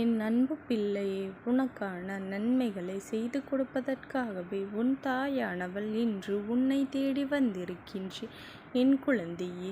என் அன்பு பிள்ளையே உனக்கான நன்மைகளை செய்து கொடுப்பதற்காகவே உன் தாயானவள் இன்று உன்னை தேடி வந்திருக்கின்றேன் என் குழந்தையே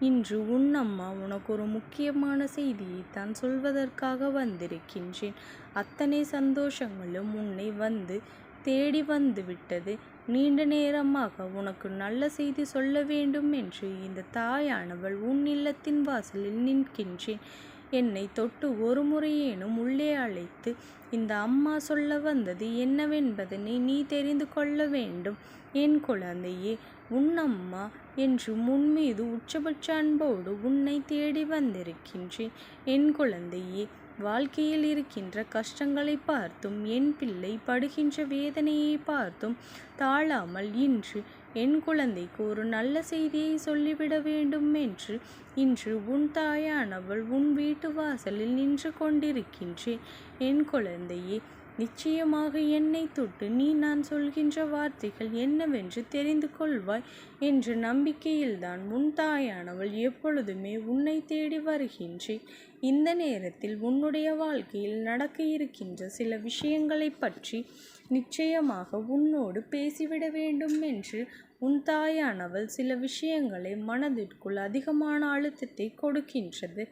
இன்று உன் அம்மா உனக்கு ஒரு முக்கியமான செய்தியை தான் சொல்வதற்காக வந்திருக்கின்றேன். அத்தனை சந்தோஷங்களும் உன்னை வந்து தேடி வந்து விட்டது நீண்ட நேரமாக உனக்கு நல்ல செய்தி சொல்ல வேண்டும் என்று இந்த தாயானவள் உன் இல்லத்தின் வாசலில் நிற்கின்றேன். என்னை தொட்டு ஒரு முறையேனும் உள்ளே அழைத்து இந்த அம்மா சொல்ல வந்தது என்னவென்பதனை நீ தெரிந்து கொள்ள வேண்டும். என் குழந்தையே உன் அம்மா என்று முன்மீது உச்சபட்ச அன்போடு உன்னை தேடி வந்திருக்கின்றேன். என் குழந்தையே வாழ்க்கையில் இருக்கின்ற கஷ்டங்களை பார்த்தும் என் பிள்ளை படுகின்ற வேதனையை பார்த்தும் தாழாமல் இன்று என் குழந்தைக்கு ஒரு நல்ல செய்தியை சொல்லிவிட வேண்டும் என்று இன்று உன் தாயானவள் உன் வீட்டு வாசலில் நின்று கொண்டிருக்கின்றேன். என் குழந்தையே நிச்சயமாக என்னை தொட்டு நீ நான் சொல்கின்ற வார்த்தைகள் என்னவென்று தெரிந்து கொள்வாய் என்ற நம்பிக்கையில்தான் உன் தாயானவள் எப்பொழுதுமே உன்னை தேடி வருகின்றேன் இந்த நேரத்தில் உன்னுடைய வாழ்க்கையில் நடக்க இருக்கின்ற சில விஷயங்களை பற்றி நிச்சயமாக உன்னோடு பேசிவிட வேண்டும் என்று உன் தாயானவள் சில விஷயங்களை மனதிற்குள் அதிகமான அழுத்தத்தை கொடுக்கின்றது.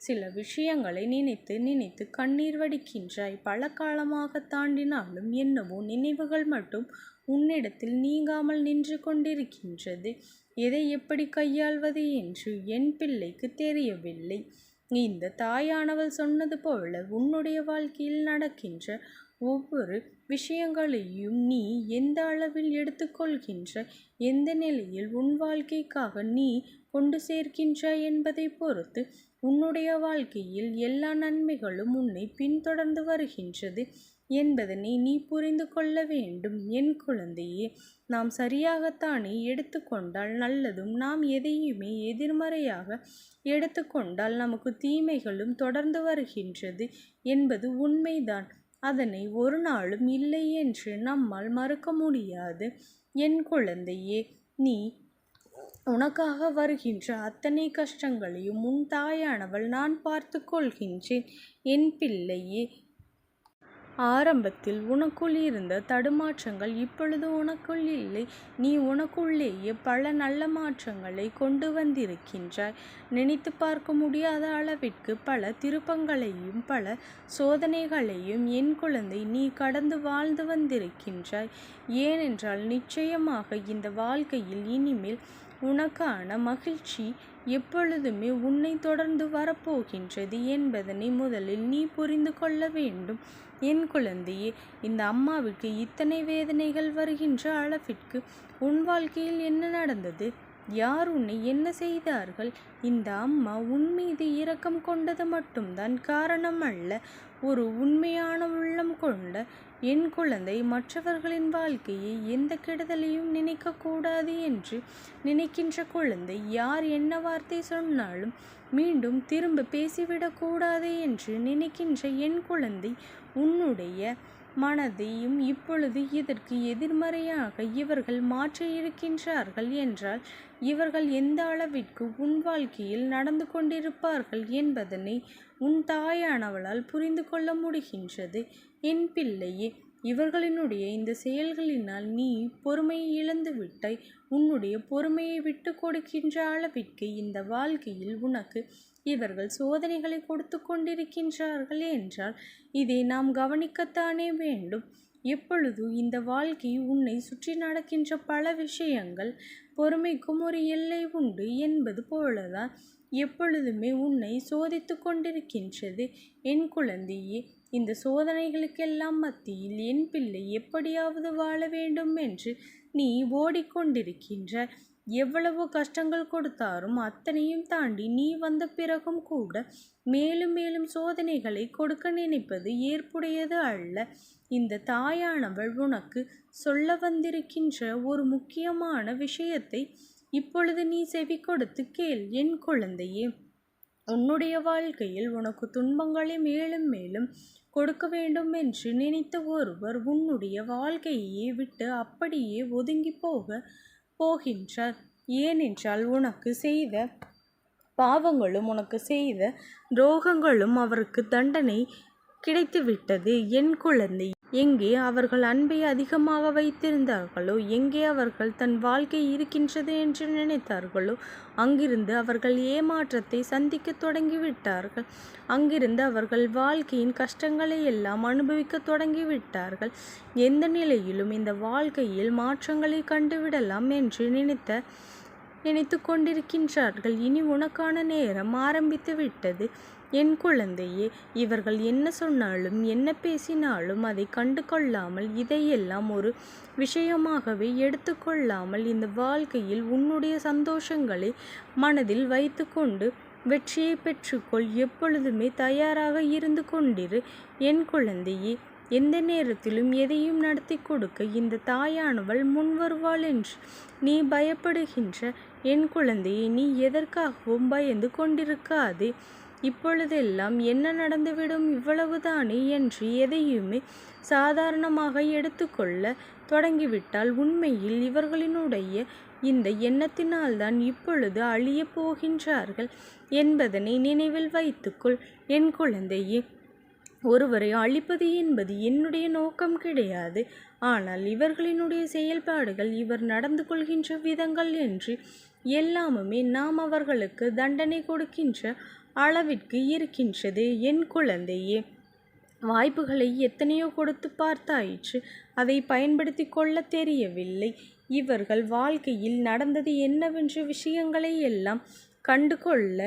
சில விஷயங்களை நினைத்து நினைத்து கண்ணீர் வடிக்கின்றாய். பல காலமாக தாண்டினாலும் என்னவோ நினைவுகள் மட்டும் உன்னிடத்தில் நீங்காமல் நின்று கொண்டிருக்கின்றது. எதை எப்படி கையாள்வது என்று என் பிள்ளைக்கு தெரியவில்லை. இந்த தாயானவள் சொன்னது போல உன்னுடைய வாழ்க்கையில் நடக்கின்ற ஒவ்வொரு விஷயங்களையும் நீ எந்த அளவில் எடுத்துக்கொள்கின்ற எந்த நிலையில் உன் வாழ்க்கைக்காக நீ கொண்டு சேர்க்கின்றாய் என்பதை பொறுத்து உன்னுடைய வாழ்க்கையில் எல்லா நன்மைகளும் உன்னை பின்தொடர்ந்து வருகின்றது என்பதனை நீ புரிந்து கொள்ள வேண்டும். என் குழந்தையே நாம் சரியாகத்தானே எடுத்துக்கொண்டால் நல்லதும் நாம் எதையுமே எதிர்மறையாக எடுத்துக்கொண்டால் நமக்கு தீமைகளும் தொடர்ந்து வருகின்றது என்பது உண்மைதான். அதனை ஒரு நாளும் இல்லை என்று நம்மால் மறுக்க முடியாது. என் குழந்தையே நீ உனக்காக வருகின்ற அத்தனை கஷ்டங்களையும் உன் தாயானவள் நான் பார்த்து கொள்கின்றேன். என் பிள்ளையே ஆரம்பத்தில் உனக்குள் இருந்த தடுமாற்றங்கள் இப்பொழுது உனக்குள் இல்லை. நீ உனக்குள்ளேயே பல நல்ல மாற்றங்களை கொண்டு வந்திருக்கின்றாய். நினைத்து பார்க்க முடியாத அளவிற்கு பல திருப்பங்களையும் பல சோதனைகளையும் என் குழந்தை நீ கடந்து வாழ்ந்து வந்திருக்கின்றாய். ஏனென்றால் நிச்சயமாக இந்த வாழ்க்கையில் இனிமேல் உனக்கான மகிழ்ச்சி எப்பொழுதுமே உன்னை தொடர்ந்து வரப்போகின்றது என்பதனை முதலில் நீ புரிந்து கொள்ள வேண்டும். என் குழந்தையே இந்த அம்மாவுக்கு இத்தனை வேதனைகள் வருகின்ற அளவிற்கு உன் வாழ்க்கையில் என்ன நடந்தது? யார் உன்னை என்ன செய்தார்கள்? இந்த அம்மா உன் மீது இரக்கம் கொண்டது மட்டும்தான் காரணம் அல்ல. ஒரு உண்மையான உள்ளம் கொண்ட என் குழந்தை மற்றவர்களின் வாழ்க்கையை எந்த கெடுதலையும் நினைக்கக்கூடாது என்று நினைக்கின்ற குழந்தை யார் என்ன வார்த்தை சொன்னாலும் மீண்டும் திரும்ப பேசிவிடக்கூடாது என்று நினைக்கின்ற என் குழந்தை உன்னுடைய மனதையும் இப்பொழுது இதற்கு எதிர்மறையாக இவர்கள் மாற்றியிருக்கின்றார்கள் என்றால் இவர்கள் எந்த அளவிற்கு உன் வாழ்க்கையில் நடந்து கொண்டிருப்பார்கள் என்பதனை உன் தாயானவளால் புரிந்து கொள்ள முடிகின்றது. என் பிள்ளையே இவர்களினுடைய இந்த செயல்களினால் நீ பொறுமையை இழந்து விட்டாய் உன்னுடைய பொறுமையை விட்டு கொடுக்கின்ற அளவிற்கு இந்த வாழ்க்கையில் உனக்கு இவர்கள் சோதனைகளை கொடுத்து கொண்டிருக்கின்றார்கள் என்றால் இதை நாம் கவனிக்கத்தானே வேண்டும். எப்பொழுது இந்த வாழ்க்கை உன்னை சுற்றி நடக்கின்ற பல விஷயங்கள் பொறுமைக்கும் ஒரு எல்லை உண்டு என்பது போலதான் எப்பொழுதுமே உன்னை சோதித்து கொண்டிருக்கின்றது. என் குழந்தையே இந்த சோதனைகளுக்கெல்லாம் மத்தியில் என் பிள்ளை எப்படியாவது வாழ வேண்டும் என்று நீ ஓடிக்கொண்டிருக்கின்ற எவ்வளவு கஷ்டங்கள் கொடுத்தாலும் அத்தனையும் தாண்டி நீ வந்த பிறகும் கூட மேலும் மேலும் சோதனைகளை கொடுக்க நினைப்பது ஏற்புடையது அல்ல. இந்த தாயானவள் உனக்கு சொல்ல வந்திருக்கின்ற ஒரு முக்கியமான விஷயத்தை இப்பொழுது நீ செவி கொடுத்து கேள் என் குழந்தையே. உன்னுடைய வாழ்க்கையில் உனக்கு துன்பங்களை மேலும் மேலும் கொடுக்க வேண்டும் என்று நினைத்த ஒருவர் உன்னுடைய வாழ்க்கையே விட்டு அப்படியே ஒதுங்கி போக போகின்றார். ஏனென்றால் உனக்கு செய்த பாவங்களும் உனக்கு செய்த துரோகங்களும் அவருக்கு தண்டனை கிடைத்துவிட்டது. என் குழந்தை எங்கே அவர்கள் அன்பை அதிகமாக வைத்திருந்தார்களோ எங்கே அவர்கள் தன் வாழ்க்கை இருக்கின்றது என்று நினைத்தார்களோ அங்கிருந்து அவர்கள் ஏமாற்றத்தை சந்திக்க தொடங்கிவிட்டார்கள். அங்கிருந்து அவர்கள் வாழ்க்கையின் கஷ்டங்களை எல்லாம் அனுபவிக்க தொடங்கிவிட்டார்கள். எந்த நிலையிலும் இந்த வாழ்க்கையில் மாற்றங்களை கண்டுவிடலாம் என்று நினைத்த நினைத்து கொண்டிருக்கின்றார்கள். இனி உனக்கான நேரம் ஆரம்பித்து விட்டது என் குழந்தையே இவர்கள் என்ன சொன்னாலும் என்ன பேசினாலும் அதை கண்டு கொள்ளாமல் இதையெல்லாம் ஒரு விஷயமாகவே எடுத்துக்கொள்ளாமல் இந்த வாழ்க்கையில் உன்னுடைய சந்தோஷங்களை மனதில் வைத்துக்கொண்டு வெற்றியை பெற்றுக்கொள். எப்பொழுதுமே தயாராக இருந்து கொண்டிரு. என் குழந்தையே எந்த நேரத்திலும் எதையும் நடத்தி கொடுக்க இந்த தாயானவள் முன் வருவாள் என்று நீ பயப்படுகின்ற என் குழந்தையை நீ எதற்காகவும் பயந்து கொண்டிருக்காதே. இப்பொழுதெல்லாம் என்ன நடந்துவிடும் இவ்வளவுதானே என்று எதையுமே சாதாரணமாக எடுத்துக்கொள்ள தொடங்கிவிட்டால் உண்மையில் இவர்களினுடைய இந்த எண்ணத்தினால்தான் இப்பொழுது அழியப் போகின்றார்கள் என்பதனை நினைவில் வைத்துக்கொள். என் குழந்தையே ஒருவரை அழிப்பது என்பது என்னுடைய நோக்கம் கிடையாது. ஆனால் இவர்களினுடைய செயல்பாடுகள் இவர் நடந்து கொள்கின்ற விதங்கள் என்று எல்லாமுமே நாம் அவர்களுக்கு தண்டனை கொடுக்கின்ற அளவிற்கு இருக்கின்றது என் குழந்தையே. வாய்ப்புகளை எத்தனையோ கொடுத்து பார்த்தாயிற்று. அதை பயன்படுத்தி கொள்ள தெரியவில்லை. இவர்கள் வாழ்க்கையில் நடந்தது என்னவென்ற விஷயங்களை எல்லாம் கண்டு கொள்ள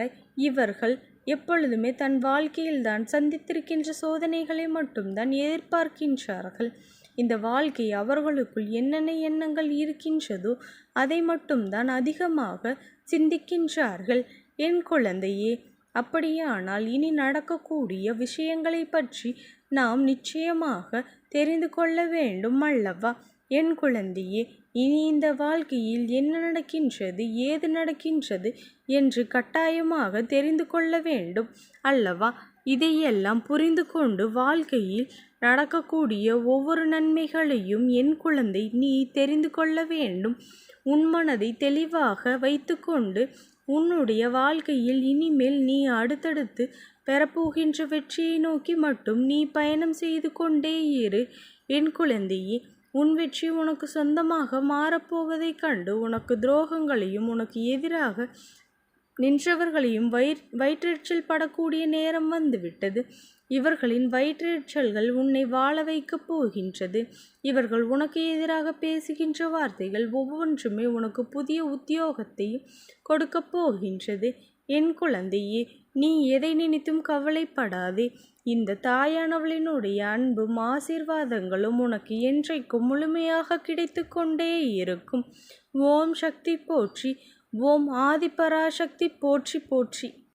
இவர்கள் எப்பொழுதுமே தன் வாழ்க்கையில்தான் சந்தித்திருக்கின்ற சோதனைகளை மட்டும்தான் எதிர்பார்க்கின்றார்கள். இந்த வாழ்க்கை அவர்களுக்குள் என்னென்ன எண்ணங்கள் இருக்கின்றதோ அதை மட்டும்தான் அதிகமாக சிந்திக்கின்றார்கள். என் குழந்தையே அப்படியானால் இனி நடக்கக்கூடிய விஷயங்களை பற்றி நாம் நிச்சயமாக தெரிந்து கொள்ள வேண்டும் அல்லவா? என் குழந்தையே இனி இந்த வாழ்க்கையில் என்ன நடக்கின்றது ஏது நடக்கின்றது என்று கட்டாயமாக தெரிந்து கொள்ள வேண்டும் அல்லவா? இதையெல்லாம் புரிந்து கொண்டு வாழ்க்கையில் நடக்கக்கூடிய ஒவ்வொரு நன்மைகளையும் என் குழந்தை நீ தெரிந்து கொள்ள வேண்டும். உன் மனதை தெளிவாக வைத்துக்கொண்டு உன்னுடைய வாழ்க்கையில் இனிமேல் நீ அடுத்தடுத்து பெறப்போகின்ற வெற்றியை நோக்கி மட்டும் நீ பயணம் செய்து கொண்டே இரு. என் குழந்தையே உன் வெற்றி உனக்கு சொந்தமாக மாறப்போவதைக் கண்டு உனக்கு துரோகங்களையும் உனக்கு எதிராக நின்றவர்களையும் வயிற் வயிற்றெச்சல் படக்கூடிய நேரம் வந்துவிட்டது. இவர்களின் வயிற்றெச்சல்கள் உன்னை வாழ வைக்கப் போகின்றது. இவர்கள் உனக்கு எதிராக பேசுகின்ற வார்த்தைகள் ஒவ்வொன்றுமே உனக்கு புதிய உத்தியோகத்தையும் கொடுக்கப் போகின்றது. என் குழந்தையே நீ எதை நினைத்தும் கவலைப்படாதே. இந்த தாயானவளினுடைய அன்பும் ஆசீர்வாதங்களும் உனக்கு என்றைக்கும் முழுமையாக கிடைத்து கொண்டே இருக்கும். ஓம் சக்தி போற்றி ஓம் ஆதிபராசக்தி போற்றி போற்றி.